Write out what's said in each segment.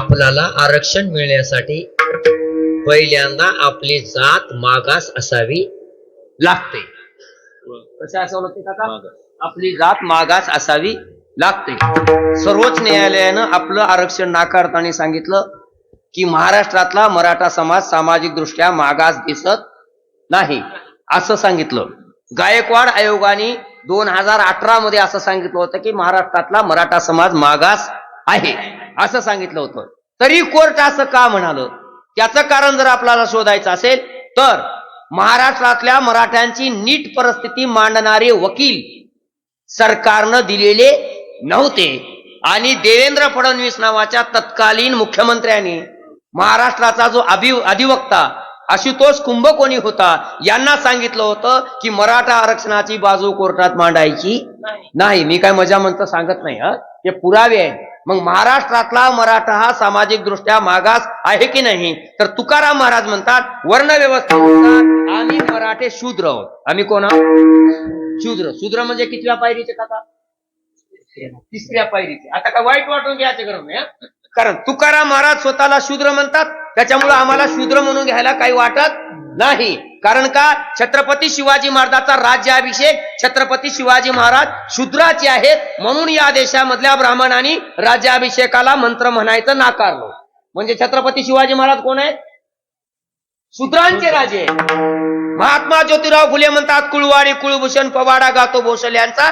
आपल्याला आरक्षण मिळण्यासाठी पहिल्यांदा आपली जात मागास असावी लागते. कसं असावं लागते काका? आपली जात मागास असावी लागते. सर्वोच्च न्यायालयानं आपलं आरक्षण नाकारताना सांगितलं की महाराष्ट्रातला मराठा समाज सामाजिक दृष्ट्या मागास दिसत नाही. असं सांगितलं. गायकवाड आयोगाने दोन हजार अठरा मध्ये असं सांगितलं होतं की महाराष्ट्रातला मराठा समाज मागास आहे. असं सांगितलं होतं. तरी कोर्ट असं का म्हणालं? त्याचं कारण जर आपल्याला शोधायचं असेल तर महाराष्ट्रातल्या मराठ्यांची नीट परिस्थिती मांडणारे वकील सरकारनं दिलेले नव्हते. आणि देवेंद्र फडणवीस नावाच्या तत्कालीन मुख्यमंत्र्यांनी महाराष्ट्राचा जो अभि अधिवक्ता आशुतोष कुंभकोणी होता? यांना सांगितलं होतं की मराठा आरक्षणाची बाजू कोर्टात मांडायची नाही. मी काय मजा म्हणतो सांगत नाही हा? हे पुरावे आहेत. मग महाराष्ट्रातला मराठा हा सामाजिक दृष्ट्या मागास आहे की नाही? तर तुकाराम महाराज म्हणतात वर्ण व्यवस्थेनुसार आम्ही मराठे शूद्र आहोत. आम्ही कोण शूद्र. शूद्र म्हणजे कितव्या पायरीचे काका? तिसऱ्या पायरीचे. आता काय वाईट वाटून घ्यायचं हं? कारण तुकाराम महाराज स्वतःला शूद्र म्हणतात त्याच्यामुळे आम्हाला शूद्र म्हणून घ्यायला काही वाटत नाही. कारण का? छत्रपती शिवाजी महाराजांचा राज्याभिषेक छत्रपती शिवाजी महाराज शूद्राचे आहेत म्हणून या देशामधल्या ब्राह्मणांनी राज्याभिषेकाला मंत्र म्हणायचं नाकारलं. म्हणजे छत्रपती शिवाजी महाराज कोण आहेत? शूद्रांचे राजे महात्मा ज्योतिराव फुले म्हणतात कुळवाडी कुळभूषण पवाडा गातो भोसले यांचा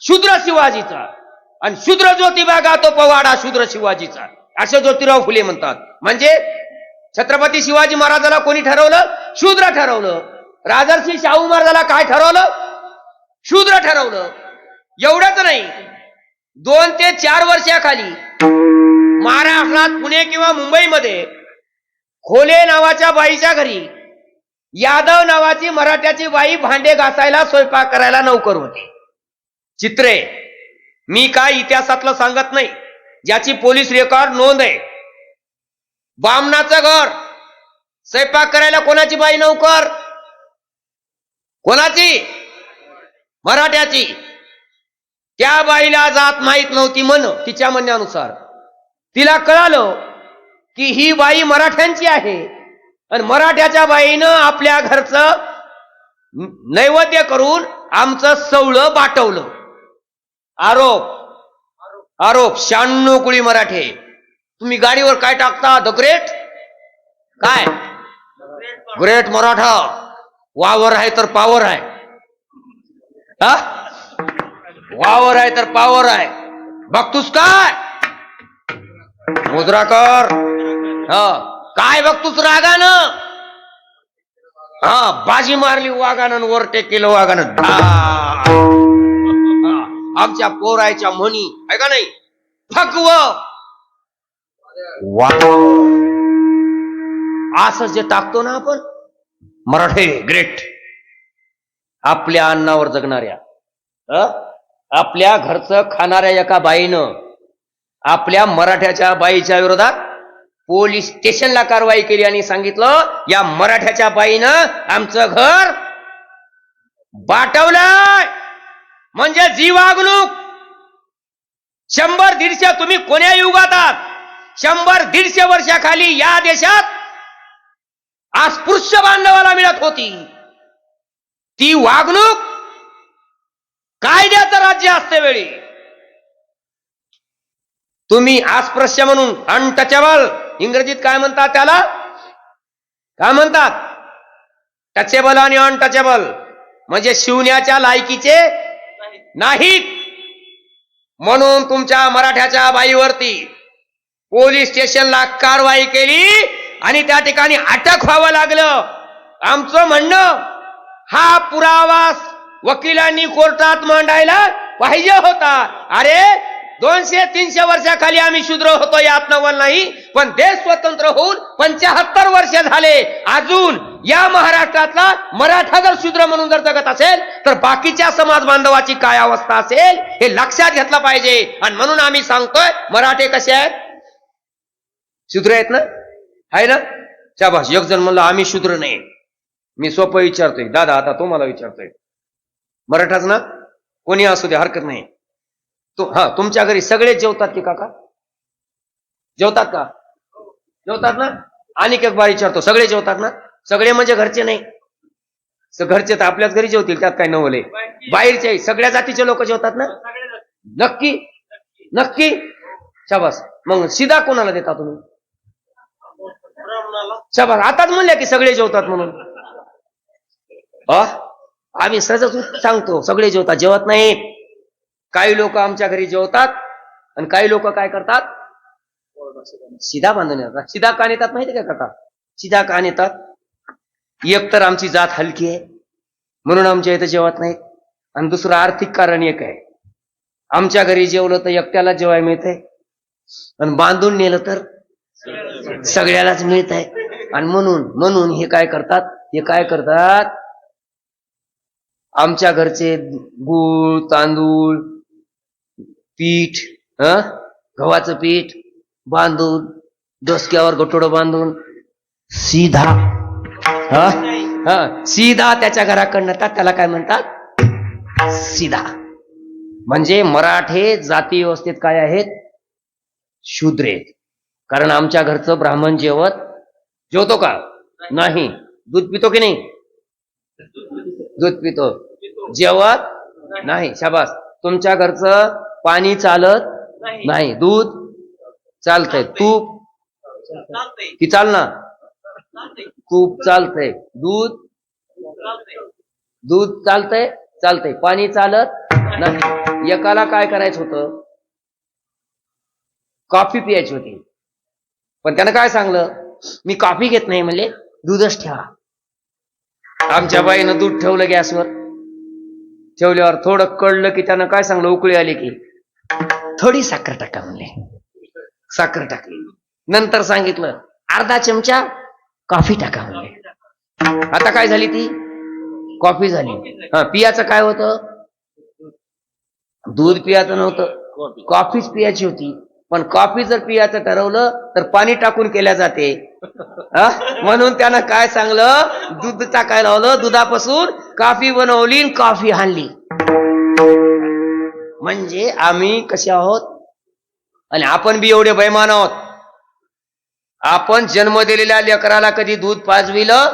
शूद्र शिवाजीचा. आणि शूद्र ज्योतिबा गातो पवाडा शूद्र शिवाजीचा. असं ज्योतिराव फुले म्हणतात. म्हणजे छत्रपती शिवाजी महाराजाला कोणी ठरवलं? शूद्र ठरवलं. राजर्षी शाहू महाराजाला काय ठरवलं? शूद्र ठरवलं. एवढंच नाही. दोन ते चार वर्षाखाली महाराष्ट्रात पुणे किंवा मुंबईमध्ये खोले नावाच्या बाईच्या घरी यादव नावाची मराठ्याची बाई भांडे घासायला स्वयंपाक करायला नौकर होते. चित्रे मी काय इतिहासातलं सांगत नाही. ज्याची पोलीस रेकॉर्ड नोंद आहे. बामणाचं घर. स्वयंपाक करायला कोणाची बाई नौकर? कोणाची? मराठ्याची. त्या बाईला जात माहीत नव्हती म्हण तिच्या म्हणण्यानुसार. तिला कळालं की ही बाई मराठ्यांची आहे. आणि मराठ्याच्या बाईनं आपल्या घरचं नैवेद्य करून आमचं सवळं बाटवलं. आरोप. आरोप. शहाण्णव कुळी मराठे. तुम्ही गाडीवर काय टाकता? द ग्रेट काय? ग्रेट मराठा. वावर आहे तर पावर आहे. हा? वावर आहे तर पावर आहे. बघतोस काय? मुद्रा कर हा. काय बघतोस रागानं? हा बाजी मारली वागानं वर केलं वागानं आमच्या पोरायच्या म्हणी आहे का नाही? फकव. असं जे टाकतो ना आपण मराठे ग्रेट आपल्या अन्नावर जगणाऱ्या. आपल्या घरचं खाणाऱ्या एका बाईनं आपल्या मराठ्याच्या बाईच्या विरोधात पोलीस स्टेशनला कारवाई केली आणि सांगितलं या मराठ्याच्या बाईनं आमचं घर बाटवलंय. म्हणजे जी वागणूक शंभर दीडशे तुम्ही कोण्या युगात आहात? शंभर दीडशे वर्षाखाली या देशात अस्पृश्य बांधवाला मिळत होती. ती वागणूक कायद्याचं राज्य असते वेळी. तुम्ही अस्पृश्य म्हणून अनटचेबल इंग्रजीत काय म्हणतात त्याला? काय म्हणतात? टचेबल आणि अनटचेबल म्हणजे शिवण्याच्या लायकीचे नाहीत. म्हणून तुमच्या मराठ्याच्या बाईवरती पोलीस स्टेशनला कारवाई केली आणि त्या ठिकाणी अटक व्हावं लागलं. आमचं म्हणणं हा पुरावा वकिलांनी कोर्टात मांडायला पाहिजे होता. अरे दोनशे तीनशे वर्षाखाली आम्ही शूद्र होतो यात नवल नाही पण देश स्वतंत्र होऊन पंचाहत्तर वर्ष झाले. अजून या महाराष्ट्रातला मराठा जर शूद्र म्हणून जर जगत असेल तर बाकीच्या समाज बांधवाची काय अवस्था असेल हे लक्षात घेतलं पाहिजे. आणि म्हणून आम्ही सांगतोय मराठे कसे आहेत? शूद्र आहेत ना? आहे ना? शाबास. एक जण म्हणलं आम्ही शूद्र नाही. मी सोपं विचारतोय. दादा आता तो मला विचारतोय. मराठाच ना? कोणी असू दे हरकत नाही. तो हा तुमच्या घरी सगळे जेवतात की काका? जेवतात का? जेवतात ना? आणि एक बार विचारतो. सगळे जेवतात ना? सगळे म्हणजे घरचे नाही. घरचे तर आपल्याच घरी जेवतील त्यात काय नवले? बाहेरचे सगळ्या जातीचे लोक जेवतात ना? नक्की नक्की. शाबास. मग सीधा कोणाला देता तुम्ही? शाबास आताच म्हणल्या की सगळे जेवतात म्हणून. अ? आम्ही सहजच सांगतो सगळे जेवतात जेवत नाही. काही लोक आमच्या घरी जेवतात आणि काही लोक काय करतात? शिदा बांधून येतात. शिदा कान येतात माहिती का करतात शिदा कान येतात. एक तर आमची जात हलकी आहे म्हणून आमच्या इथं जेवत नाहीत आणि दुसरं आर्थिक कारण एक आहे. आमच्या घरी जेवलं तर एकट्याला जेवाय मिळतंय. आणि बांधून नेलं तर सगळ्यालाच मिळत आहे आणि म्हणून म्हणून हे काय करतात? हे काय करतात? आमच्या घरचे गूळ तांदूळ पीठ ह? गव्हाचं पीठ बांधून डोसक्यावर गटोडं बांधून सीधा हा? हा? सीधा त्याच्या घराकडनं येतात. त्याला काय म्हणतात? सीधा. म्हणजे मराठे जाती व्यवस्थेत काय आहेत? शूद्रे. कारण आमच्या घरचं ब्राह्मण जेवत जेवतो का? नाही. दूध पितो की नाही? दूध पितो. जेवत? नाही. शाबास. तुमच्या घरचं पाणी चालत? नाही. दूध चालतंय. तूप? की चाल ना? तूप चालतंय. दूध? दूध चालतंय? चालतंय. पाणी चालत? नाही. एकाला काय करायचं होतं? कॉफी प्यायची होती. पण त्यानं काय सांगलं? मी कॉफी घेत नाही म्हणले दूधच ठेवा. आमच्या बाईनं दूध ठेवलं गॅसवर. ठेवल्यावर थोडं कळलं की त्यानं काय सांगलं उकळी आली की. थोडी साखर टाका म्हणले. साखर टाकली. नंतर सांगितलं अर्धा चमचा कॉफी टाका म्हणले. आता काय झाली ती? कॉफी झाली. हा पियाचं काय होतं? दूध पियाचं नव्हतं. कॉफीच पियाची होती. पण कॉफी जर पियाचं ठरवलं तर पाणी टाकून केल्या जाते. म्हणून त्यानं काय सांगलं? दूध टाकायला लावलं दुधापासून कॉफी बनवली आणि कॉफी हाणली. म्हणजे आम्ही कसे आहोत? आणि आपण बी एवढे बैमान आहोत. आपण जन्म दिलेल्या लेकराला कधी दूध पाजविलं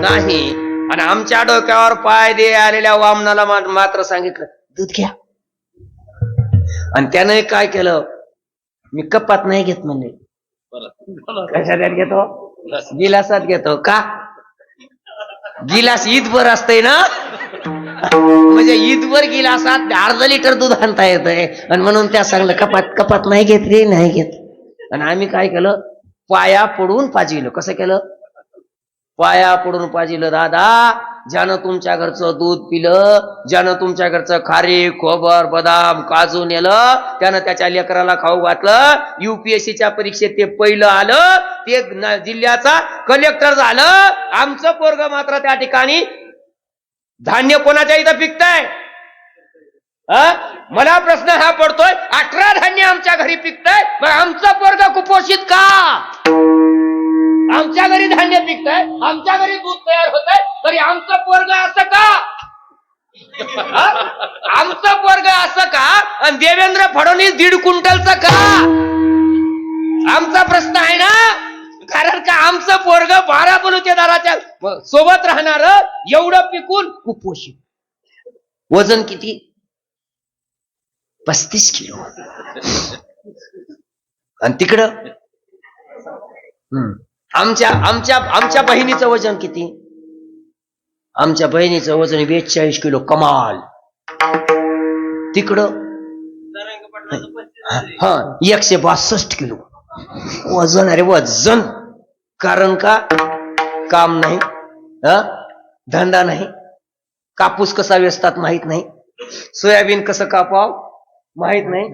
नाही. आणि आमच्या डोक्यावर पाय दे आलेल्या वामनाला मात्र सांगितलं दूध घ्या. आणि त्यानं काय केलं? मी कपात नाही घेत म्हणले कशात घेतो? गिलासात घेतो. का? गिलास ईदभर असतंय ना? म्हणजे ईदभर गिलासात अर्धा लिटर दूध आणता येतंय. आणि म्हणून त्या सांगलं कपात कपात नाही घेत रे नाही घेत. आणि आम्ही काय केलं? पाया पडून पाजिलं कसं केलं? पाया पडून पाजिलं दादा ज्यानं तुमच्या घरचं दूध पिलं ज्यानं तुमच्या घरचं खारी खोबर बदाम काजू नेलं त्यानं त्याच्या लेकराला खाऊ घातलं युपीएससीच्या परीक्षेत ते पहिलं आलं ते जिल्ह्याचा कलेक्टर झालं आमचं पोरग मात्र त्या ठिकाणी धान्य कोणाच्या इथं पिकतंय? मला प्रश्न हा पडतोय अठरा धान्य आमच्या घरी पिकतंय मग आमचं पोरग कुपोषित का? आमच्या घरी धान्य पिकतंय आमच्या घरी दूध तयार होत आहे तरी आमचं पोरग असं का? आमचं पोरग असं का? आणि देवेंद्र फडणवीस दीड क्विंटलचं का? आमचा प्रश्न आहे ना? कारण का आमचं पोरग बारा बलुतेदाराच्या सोबत राहणार एवढं पिकून कुपोषित. वजन किती? पस्तीस किलो. आणि तिकडं? हम्म. आमच्या आमच्या आमच्या बहिणीचं वजन किती? आमच्या बहिणीचं वजन बेचाळीस किलो कमाल. तिकडं? हा एकशे बासष्ट किलो. वजन अरे वजन. कारण का? काम नाही. धंदा नाही. कापूस कसा वेचतात माहीत नाही. सोयाबीन कसं कापाव? माहीत नाही.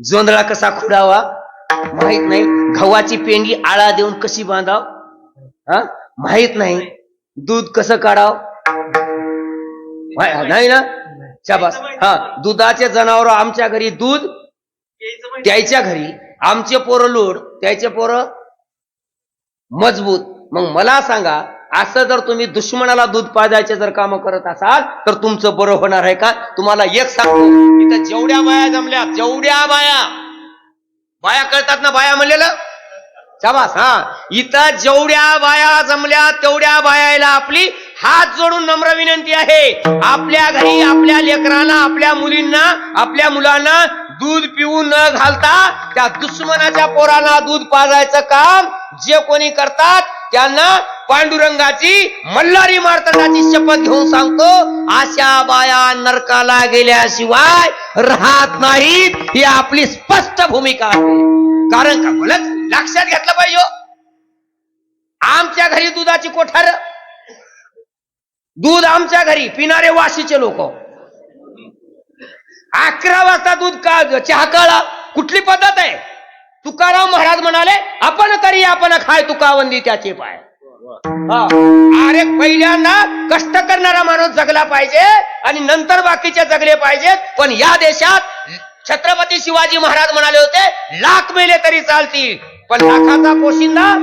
जोंधळा कसा खुडावा? माहीत नाही. गव्हाची पेंडी आळा देऊन कशी बांधाव? हा? माहीत नाही. दूध कसं काढाव? नाही ना? शाबास. हा दुधाचे जनावर आमच्या घरी दूध त्याच्या घरी आमचे पोरं लोड त्याचे पोरं मजबूत. मग मला सांगा असं जर तुम्ही दुश्मनाला दूध पाजायचे जर काम करत असाल तर तुमचं बरं होणार आहे का? तुम्हाला एक सांगतो इथं जेवढ्या बाया जमल्या जेवढ्या बाया बाया कळतात ना बाया म्हणलेलं? शाबास हा. इथं जेवढ्या बाया जमल्या तेवढ्या बायाला आपली हात जोडून नम्र विनंती आहे. आपल्या घरी आपल्या लेकरांना आपल्या मुलींना आपल्या मुलांना दूध पिऊ न घालता त्या दुश्मनाच्या पोरांना दूध पाजायचं काम जे कोणी करतात त्यांना पांडुरंगाची मल्हारी मार्तंडाची शपथ घेऊन सांगतो अशा बाया नरकाला गेल्याशिवाय राहत नाहीत. ही आपली स्पष्ट भूमिका आहे. कारण का? बोलत लक्षात घेतलं पाहिजे हो. आमच्या घरी दुधाची कोठार. दूध आमच्या घरी पिणारे वाशीचे लोक. अकरा वाजता दूध का चहा काळा कुठली पद्धत आहे? तुकाराम महाराज म्हणाले आपण करी आपण खाय तुकावंदी त्याचे पाय. हा. अरे पहिल्यांदा कष्ट करणारा माणूस जगला पाहिजे आणि नंतर बाकीचे जगले पाहिजेत. पण या देशात छत्रपती शिवाजी महाराज म्हणाले होते लाख मेले तरी चालतील. पण लाखाचा पोशिंदा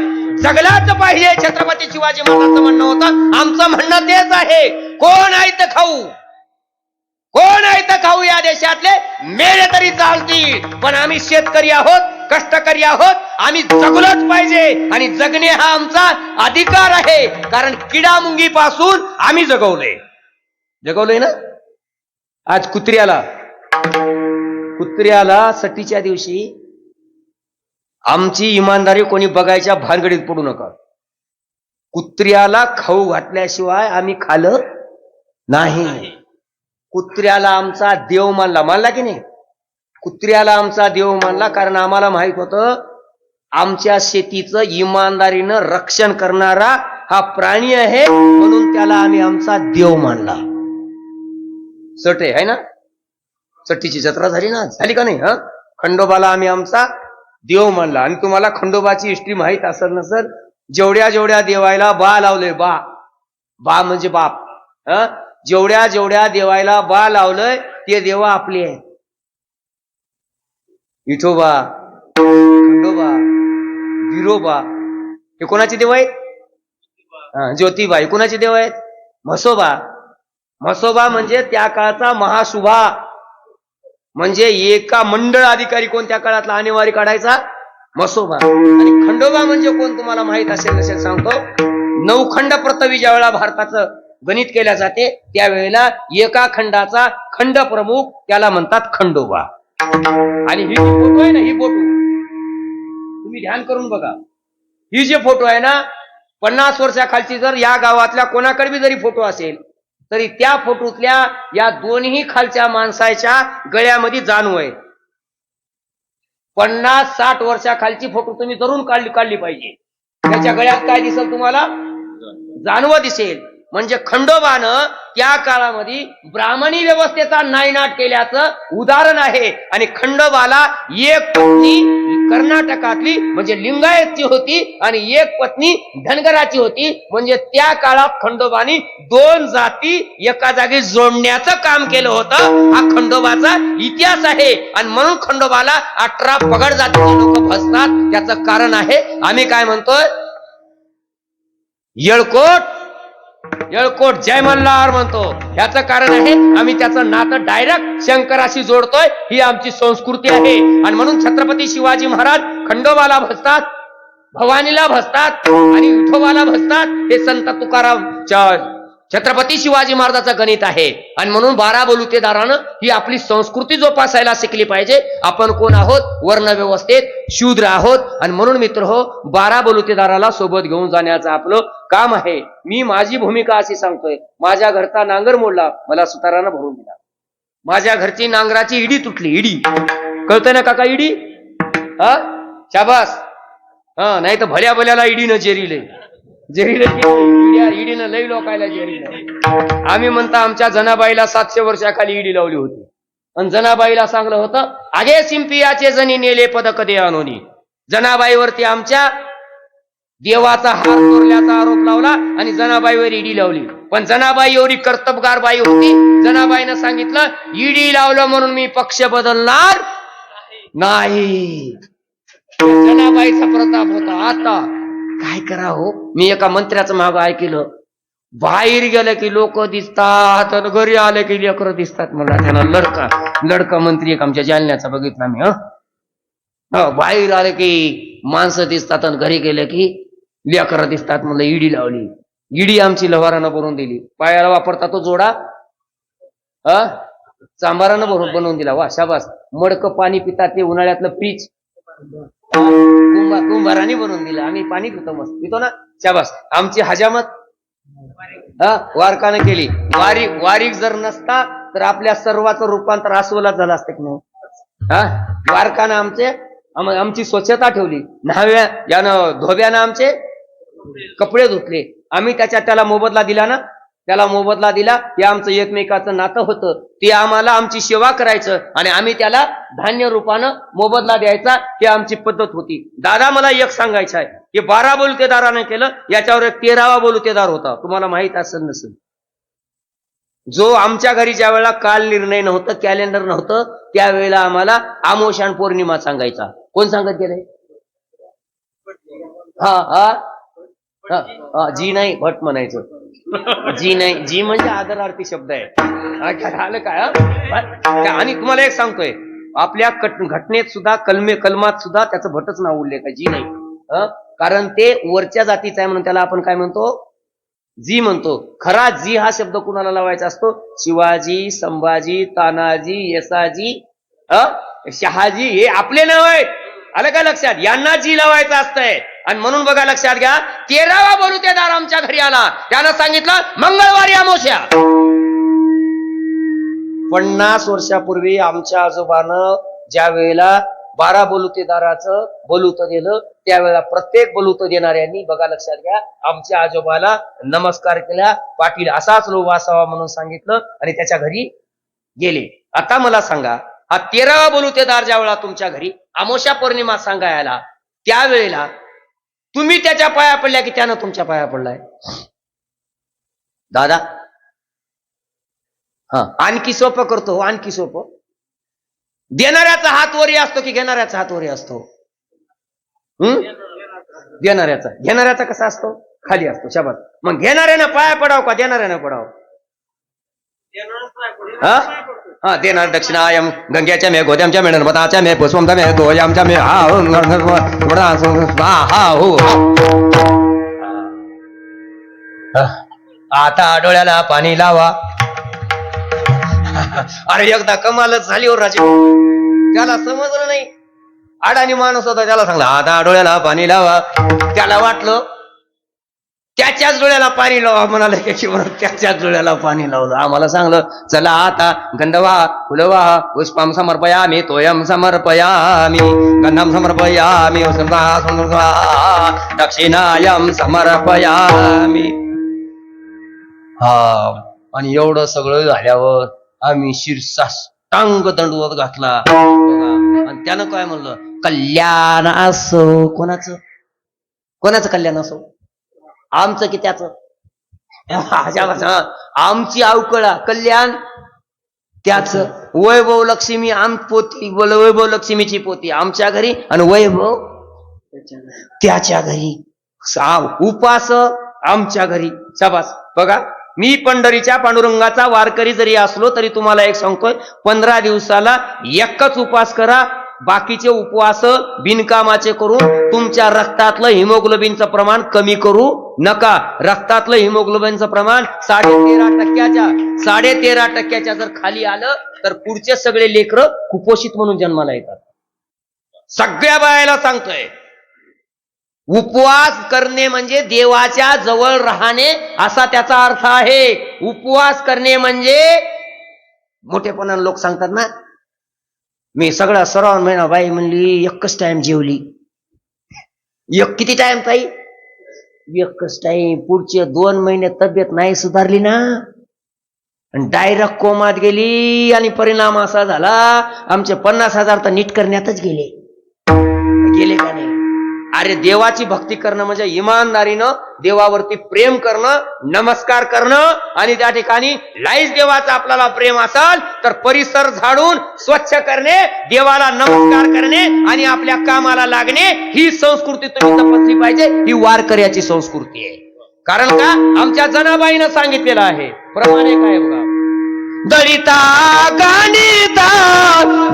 जगलाच पाहिजे. छत्रपती शिवाजी महाराजांचं म्हणणं होतं. आमचं म्हणणं तेच आहे. कोण आहे तर खाऊ? कोण आहे तर खाऊ या देशातले? मेले तरी चालतील. पण आम्ही शेतकरी आहोत. कष्टकरी आहोत आम्ही जगलोच पाहिजे. आणि जगणे हा आमचा अधिकार आहे. कारण किडा मुंगी पासून आम्ही जगवले. जगवलंय ना? आज कुत्र्याला कुत्र्याला सटीच्या दिवशी आमची इमानदारी कोणी बघायच्या भानगडीत पडू नका. कुत्र्याला खाऊ घातल्याशिवाय आम्ही खाल्लं नाही. कुत्र्याला आमचा देव मानला. मानला की नाही? कुत्र्याला आमचा देव मानला कारण आम्हाला माहीत होतं आमच्या शेतीचं इमानदारीनं रक्षण करणारा हा प्राणी आहे म्हणून त्याला आम्ही आमचा देव मानला. सटे आहे ना? सट्टीची जत्रा झाली ना झाली का नाही हा? खंडोबाला आम्ही आमचा देव मानला. आणि तुम्हाला खंडोबाची हिस्ट्री माहीत असेल ना सर जेवढ्या जेवढ्या देवायला बा लावलंय बा. बा म्हणजे बाप हा? जेवढ्या जेवढ्या देवायला बा लावलंय ते देवा आपले आहेत. विठोबा खंडोबा बिरोबा हे कोणाचे देव आहेत? ज्योतिबा. हे कोणाचे देव आहेत? म्हसोबा. म्हसोबा म्हणजे त्या काळचा महाशुभा म्हणजे एका मंडळ अधिकारी कोणत्या काळातला? आणेवारी काढायचा मसोबा आणि खंडोबा म्हणजे कोण तुम्हाला माहीत असेल नसेल सांगतो. नौखंड प्रतवी ज्या वेळेला भारताचं गणित केल्या जाते त्यावेळेला एका खंडाचा खंड प्रमुख त्याला म्हणतात खंडोबा. आणि ही जी फोटो आहे ना ही फोटो तुम्ही ध्यान करून बघा. ही जे फोटो आहे ना पन्नास वर्षाखालची जर या गावातल्या कोणाकडे बी जरी फोटो असेल तरी त्या फोटोतल्या या दोन्ही खालच्या माणसाच्या गळ्यामध्ये जाणू आहे. पन्नास साठ वर्षाखालची फोटो तुम्ही जरूर काढली काढली पाहिजे. त्याच्या गळ्यात काय दिसेल तुम्हाला? जाणवं दिसेल. म्हणजे खंडोबानं त्या काळामध्ये ब्राह्मणी व्यवस्थेचा नायनाट केल्याचं उदाहरण आहे. आणि खंडोबाला एक पत्नी कर्नाटकातली म्हणजे लिंगायतची होती आणि एक पत्नी धनगराची होती. म्हणजे त्या काळात खंडोबानी दोन जाती एका जागी जोडण्याचं काम केलं होतं. हा खंडोबाचा इतिहास आहे. आणि म्हणून खंडोबाला अठरा पगड जातीचे लोक भसतात त्याचं कारण आहे. आम्ही काय म्हणतोय? येळकोट येळकोट जय मल्हार म्हणतो. याचं कारण आहे आम्ही त्याचं नातं डायरेक्ट शंकराशी जोडतोय ही आमची संस्कृती आहे. आणि म्हणून छत्रपती शिवाजी महाराज खंडोबाला भसतात भवानीला भसतात आणि विठोबाला भसतात हे संत तुकाराम छत्रपती शिवाजी महाराजाचं गणित आहे. आणि म्हणून बारा बलुतेदारानं ही आपली संस्कृती जोपासायला शिकली पाहिजे. आपण कोण आहोत? वर्ण व्यवस्थेत शूद्र आहोत. आणि म्हणून मित्र हो बारा बलुतेदाराला सोबत घेऊन जाण्याचं आपलं काम आहे. मी माझी भूमिका अशी सांगतोय. माझ्या घरचा नांगर मोडला मला सुतारानं भरून दिला. माझ्या घरची नांगराची इडी तुटली इडी. कळतंय ना काका इडी? हा? शाबास. हा नाही तर भल्या भल्याला इडीनं जेरिले. जेरीले इड्या लई लोकायला जेरीलं आम्ही म्हणता आमच्या जनाबाईला सातशे वर्षाखाली इडी लावली होती. आणि जनाबाईला सांगलं होतं आगे सिंपियाचे जणी नेले पदक दे अनोनी. जनाबाईवरती आमच्या देवाचा हात चोरल्याचा आरोप लावला आणि जनाबाईवर ईडी लावली. पण जनाबाई एवढी कर्तबगार बाई होती. जनाबाईनं सांगितलं ईडी लावलं म्हणून मी पक्ष बदलणार नाही. जनाबाईचा प्रताप होता आता. काय करा हो? मी एका मंत्र्याचं माग ऐकलं. बाहेर गेलं की लोक दिसतात आणि घरी आले की लेकर दिसतात मला त्यानं लडका लडका मंत्री एक आमच्या जालन्याचा बघितला मी बाहेर आले की माणसं दिसतात आणि घरी गेले की लेकर दिसतात म्हणलं. इडी लावली. इडी आमची लव्हारानं बनवून दिली. पायाला वापरता तो जोडा. हा? चांभारानं भरून बनवून दिला. वा शाबास. मडक पाणी पितात ते उन्हाळ्यातलं पीच. कुंभार कुंभाराने बनवून दिलं. आम्ही पाणी पितो मस्त. पितो ना? शाबास. आमची हजामत हा वारकानं केली. वारी वारीक जर नसता तर आपल्या सर्वाचं रूपांतर अस्वलात झालं असतं की नाही? हा? वारकानं आमचे आमची स्वच्छता ठेवली. न्हाव्या यानं धोब्यानं आमचे कपडे धुतले. आम्ही त्याच्या त्याला मोबदला दिला ना? त्याला मोबदला दिला हे आमचं एकमेकाचं नातं होतं. ते आम्हाला आमची सेवा करायचं आणि आम्ही त्याला धान्य रूपानं मोबदला द्यायचा ही आमची पद्धत होती. दादा मला एक सांगायचं आहे की बारा बोलतेदाराने केलं याच्यावर एक तेरावा बोलतेदार होता. तुम्हाला माहीत असेल नसेल. जो आमच्या घरी ज्या वेळेला काल निर्णय नव्हतं कॅलेंडर नव्हतं त्यावेळेला आम्हाला आमोशान पौर्णिमा सांगायचा. कोण सांगत गेलंय? हा. हा, हा, जी नाही भट म्हणायचं. जी नाही जी म्हणजे आदरार्थी शब्द आहे झालं काय आणि तुम्हाला एक सांगतोय आपल्या घटनेत सुद्धा कलमे कलमात सुद्धा त्याचं भटच नाव उल्लेख आहे जी नाही. कारण ते वरच्या जातीचं आहे म्हणून त्याला आपण काय म्हणतो? जी म्हणतो. खरा जी हा शब्द कुणाला लावायचा असतो? शिवाजी संभाजी तानाजी यसाजी अ शहाजी हे आपले नाव आहेत. आलं का लक्षात? यांना जी लावायचं असतंय. आणि म्हणून बघा लक्षात घ्या तेरावा बलुतेदार आमच्या घरी आला. त्यानं सांगितलं मंगळवारी अमोश्या पन्नास वर्षापूर्वी आमच्या आजोबानं ज्या वेळेला बारा बलुतेदाराचं बलुत दिलं त्यावेळेला प्रत्येक बलुत देणाऱ्यांनी बघा लक्षात घ्या आमच्या आजोबाला नमस्कार केला पाटील असाच लोभ असावा म्हणून सांगितलं आणि त्याच्या घरी गेले. आता मला सांगा हा तेरावा बलुतेदार ज्या वेळेला तुमच्या घरी अमोशा पौर्णिमा सांगायला त्यावेळेला तुम्ही त्याच्या पाया पडल्या की त्यानं तुमच्या पाया पडलाय? दादा. हा. आणखी सोपं करतो हो, आणखी सोपं. देणाऱ्याचा हात वरी असतो की घेणाऱ्याचा हात वरी असतो? हम्म देणाऱ्याचा. घेणाऱ्याचा कसा असतो? खाली असतो. शबाद मग घेणाऱ्यानं पाया पडाव का देणाऱ्यानं पडाव? हा? हा देणार दक्षिणायम गंग्याच्या मे गोद्यामच्या मे नर्मदाच्या मे पुष्पमच्या मे गोयामच्या मे हा हो, हा हो आता डोळ्याला पाणी लावा. अरे एकदा कमालच झाली हो राजे. त्याला समजलं नाही. अडाणी माणूस होता त्याला सांगला आता डोळ्याला पाणी लावा. त्याला वाटलं त्याच्याच डोळ्याला पाणी लावा म्हणाले त्याची म्हणून त्याच्याच डोळ्याला पाणी लावलं. आम्हाला सांगलं चला आता गंधवा फुलवा पुष्पम समर्पयामी तोयम समर्पयामी गंधम समर्पयामी दक्षिणायम समर्पयामी. हा आणि एवढं सगळं झाल्यावर आम्ही शीर्षाष्टांग दंडवत घातला. आणि त्यानं काय म्हणलं? कल्याण असो कोणाचं? कोणाचं कल्याण असो? आमचं की त्याचं? आमची अवकळा कल्याण त्याच. वैभव लक्ष्मी आम पोती वैभव लक्ष्मीची पोती. आमच्या घरी आणि वैभव त्याच्या घरी. उपास आमच्या घरी. शाबास. बघा मी पंढरीच्या पांडुरंगाचा वारकरी जरी असलो तरी तुम्हाला एक सांगतोय पंधरा दिवसाला एकच उपास करा बाकीचे उपवास बिनकामाचे करून तुमच्या रक्तातलं हिमोग्लोबिनचं प्रमाण कमी करू नका. रक्तातलं हिमोग्लोबिनचं प्रमाण साडे तेरा टक्क्याच्या साडे तेरा टक्क्याच्या जर खाली आलं तर पुढचे सगळे लेकर कुपोषित म्हणून जन्माला येतात. सगळ्या बायाला सांगतोय. उपवास करणे म्हणजे देवाच्या जवळ राहणे असा त्याचा अर्थ आहे. उपवास करणे म्हणजे मोठेपणाने लोक सांगतात ना मी सगळा सराव महिना बाई म्हणली एकच टाइम जेवली. एक किती टाइम ताई? एकच टाइम पुढचे दोन महिने तब्येत नाही सुधारली ना. आणि डायरेक्ट कोमात गेली आणि परिणाम असा झाला आमचे पन्नास हजार तर नीट करण्यातच गेले. गेले का नाही? अरे देवाची भक्ती करणं म्हणजे इमानदारीनं देवावरती प्रेम करणं नमस्कार करणं आणि त्या ठिकाणी लाईच देवाचा आपल्याला प्रेम असाल तर परिसर झाडून स्वच्छ करणे देवाला नमस्कार करणे आणि आपल्या कामाला लागणे ही संस्कृती तुम्ही तपासली पाहिजे ही वारकऱ्याची संस्कृती आहे. कारण का? आमच्या जनाबाईनं सांगितलेलं आहे. प्रमाणे काय बघा? दळिता गणिता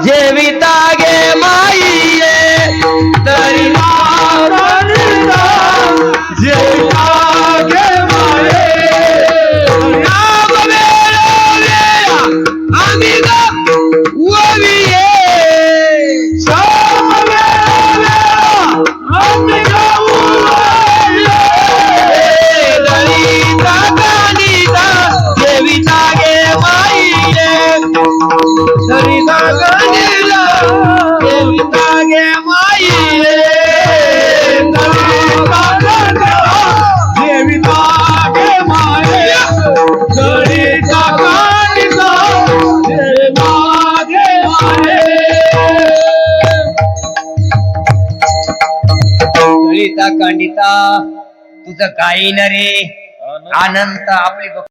जेविता गे माई दळिता गाणिता कांडिता तुझं काही न. रे अनंत आपली